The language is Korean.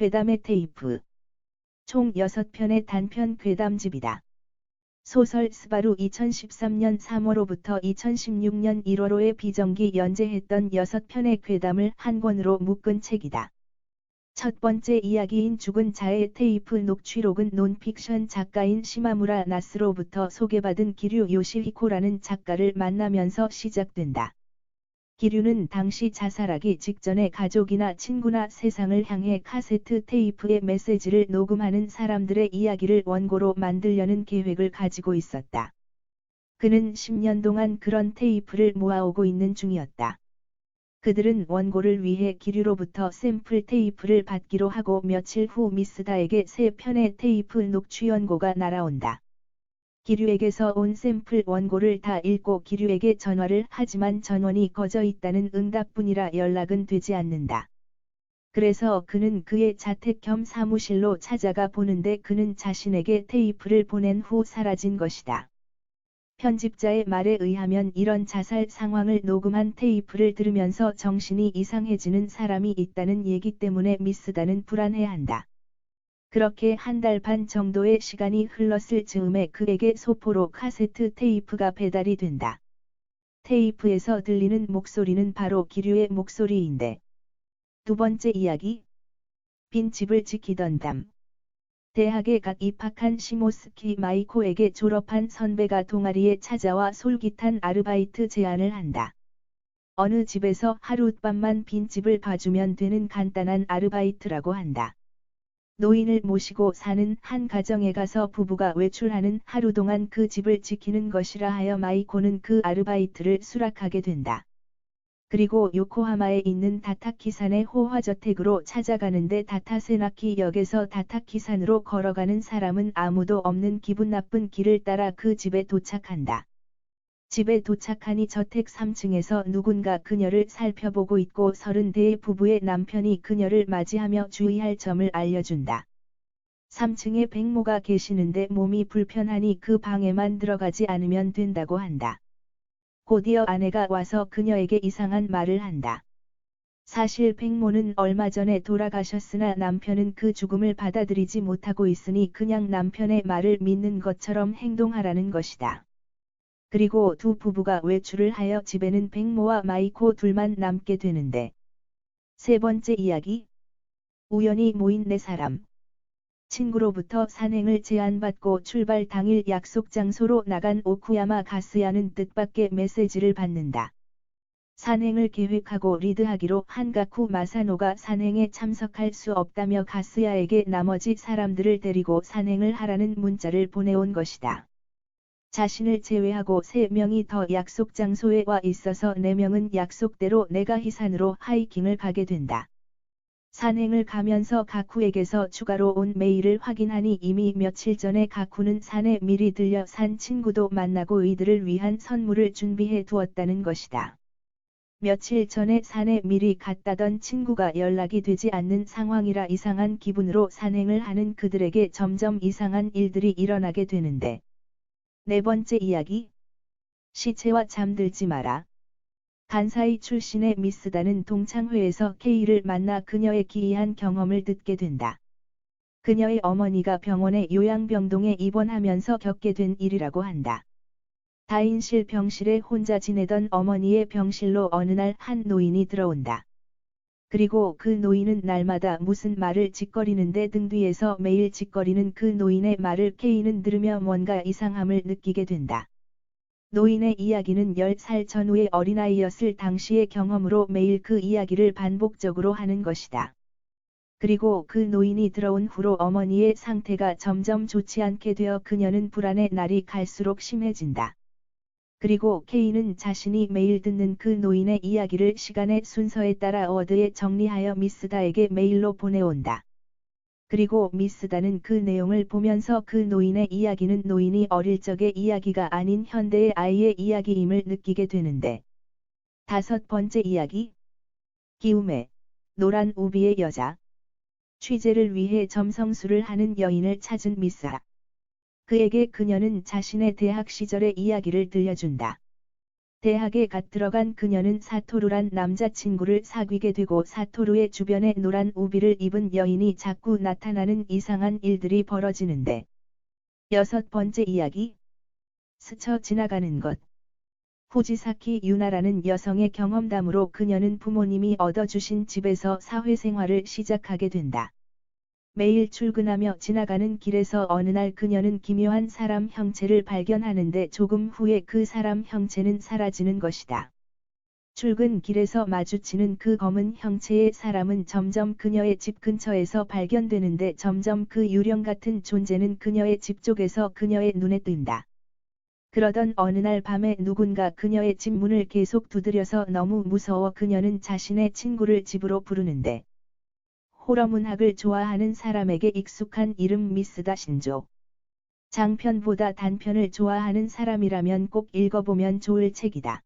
괴담의 테이프. 총 6편의 단편 괴담집이다. 소설 스바루 2013년 3월호부터 2016년 1월호에 비정기 연재했던 6편의 괴담을 한 권으로 묶은 책이다. 첫 번째 이야기인 죽은 자의 테이프 녹취록은 논픽션 작가인 시마무라 나스로부터 소개받은 기류 요시히코라는 작가를 만나면서 시작된다. 기류는 당시 자살하기 직전에 가족이나 친구나 세상을 향해 카세트 테이프의 메시지를 녹음하는 사람들의 이야기를 원고로 만들려는 계획을 가지고 있었다. 그는 10년 동안 그런 테이프를 모아오고 있는 중이었다. 그들은 원고를 위해 기류로부터 샘플 테이프를 받기로 하고 며칠 후 미스다에게 세 편의 테이프 녹취 원고가 날아온다. 기류에게서 온 샘플 원고를 다 읽고 기류에게 전화를 하지만 전원이 꺼져 있다는 응답뿐이라 연락은 되지 않는다. 그래서 그는 그의 자택 겸 사무실로 찾아가 보는데 그는 자신에게 테이프를 보낸 후 사라진 것이다. 편집자의 말에 의하면 이런 자살 상황을 녹음한 테이프를 들으면서 정신이 이상해지는 사람이 있다는 얘기 때문에 미스다는 불안해한다. 그렇게 한 달 반 정도의 시간이 흘렀을 즈음에 그에게 소포로 카세트 테이프가 배달이 된다. 테이프에서 들리는 목소리는 바로 기류의 목소리인데. 두 번째 이야기. 빈집을 지키던 담. 대학에 갓 입학한 시모스키 마이코에게 졸업한 선배가 동아리에 찾아와 솔깃한 아르바이트 제안을 한다. 어느 집에서 하룻밤만 빈집을 봐주면 되는 간단한 아르바이트라고 한다. 노인을 모시고 사는 한 가정에 가서 부부가 외출하는 하루 동안 그 집을 지키는 것이라 하여 마이코는 그 아르바이트를 수락하게 된다. 그리고 요코하마에 있는 다타키산의 호화저택으로 찾아가는데 다타세나키 역에서 다타키산으로 걸어가는 사람은 아무도 없는 기분 나쁜 길을 따라 그 집에 도착한다. 집에 도착하니 저택 3층에서 누군가 그녀를 살펴보고 있고 30대의 부부의 남편이 그녀를 맞이하며 주의할 점을 알려준다. 3층에 백모가 계시는데 몸이 불편하니 그 방에만 들어가지 않으면 된다고 한다. 곧이어 아내가 와서 그녀에게 이상한 말을 한다. 사실 백모는 얼마 전에 돌아가셨으나 남편은 그 죽음을 받아들이지 못하고 있으니 그냥 남편의 말을 믿는 것처럼 행동하라는 것이다. 그리고 두 부부가 외출을 하여 집에는 백모와 마이코 둘만 남게 되는데. 세 번째 이야기. 우연히 모인 네 사람. 친구로부터 산행을 제안받고 출발 당일 약속 장소로 나간 오쿠야마 가스야는 뜻밖의 메시지를 받는다. 산행을 계획하고 리드하기로 한 가쿠 마사노가 산행에 참석할 수 없다며 가스야에게 나머지 사람들을 데리고 산행을 하라는 문자를 보내온 것이다. 자신을 제외하고 3명이 더 약속 장소에 와 있어서 4명은 약속대로 내가 희산으로 하이킹을 가게 된다. 산행을 가면서 가쿠에게서 추가로 온 메일을 확인하니 이미 며칠 전에 가쿠는 산에 미리 들려 산 친구도 만나고 이들을 위한 선물을 준비해 두었다는 것이다. 며칠 전에 산에 미리 갔다던 친구가 연락이 되지 않는 상황이라 이상한 기분으로 산행을 하는 그들에게 점점 이상한 일들이 일어나게 되는데 네 번째 이야기. 시체와 잠들지 마라. 간사이 출신의 미스다는 동창회에서 케이를 만나 그녀의 기이한 경험을 듣게 된다. 그녀의 어머니가 병원에 요양병동에 입원하면서 겪게 된 일이라고 한다. 다인실 병실에 혼자 지내던 어머니의 병실로 어느 날 한 노인이 들어온다. 그리고 그 노인은 날마다 무슨 말을 짓거리는데 등 뒤에서 매일 짓거리는 그 노인의 말을 케이는 들으며 뭔가 이상함을 느끼게 된다. 노인의 이야기는 10살 전후의 어린아이였을 당시의 경험으로 매일 그 이야기를 반복적으로 하는 것이다. 그리고 그 노인이 들어온 후로 어머니의 상태가 점점 좋지 않게 되어 그녀는 불안의 날이 갈수록 심해진다. 그리고 케이는 자신이 매일 듣는 그 노인의 이야기를 시간의 순서에 따라 워드에 정리하여 미스다에게 메일로 보내온다. 그리고 미스다는 그 내용을 보면서 그 노인의 이야기는 노인이 어릴 적의 이야기가 아닌 현대의 아이의 이야기임을 느끼게 되는데. 다섯 번째 이야기. 기움의 노란 우비의 여자. 취재를 위해 점성술을 하는 여인을 찾은 미스다. 그에게 그녀는 자신의 대학 시절의 이야기를 들려준다. 대학에 갓 들어간 그녀는 사토루란 남자친구를 사귀게 되고 사토루의 주변에 노란 우비를 입은 여인이 자꾸 나타나는 이상한 일들이 벌어지는데. 여섯 번째 이야기. 스쳐 지나가는 것. 후지사키 유나라는 여성의 경험담으로 그녀는 부모님이 얻어주신 집에서 사회생활을 시작하게 된다. 매일 출근하며 지나가는 길에서 어느 날 그녀는 기묘한 사람 형체를 발견하는데 조금 후에 그 사람 형체는 사라지는 것이다. 출근 길에서 마주치는 그 검은 형체의 사람은 점점 그녀의 집 근처에서 발견되는데 점점 그 유령 같은 존재는 그녀의 집 쪽에서 그녀의 눈에 띈다. 그러던 어느 날 밤에 누군가 그녀의 집 문을 계속 두드려서 너무 무서워 그녀는 자신의 친구를 집으로 부르는데 호러 문학을 좋아하는 사람에게 익숙한 이름 미스다 신조. 장편보다 단편을 좋아하는 사람이라면 꼭 읽어보면 좋을 책이다.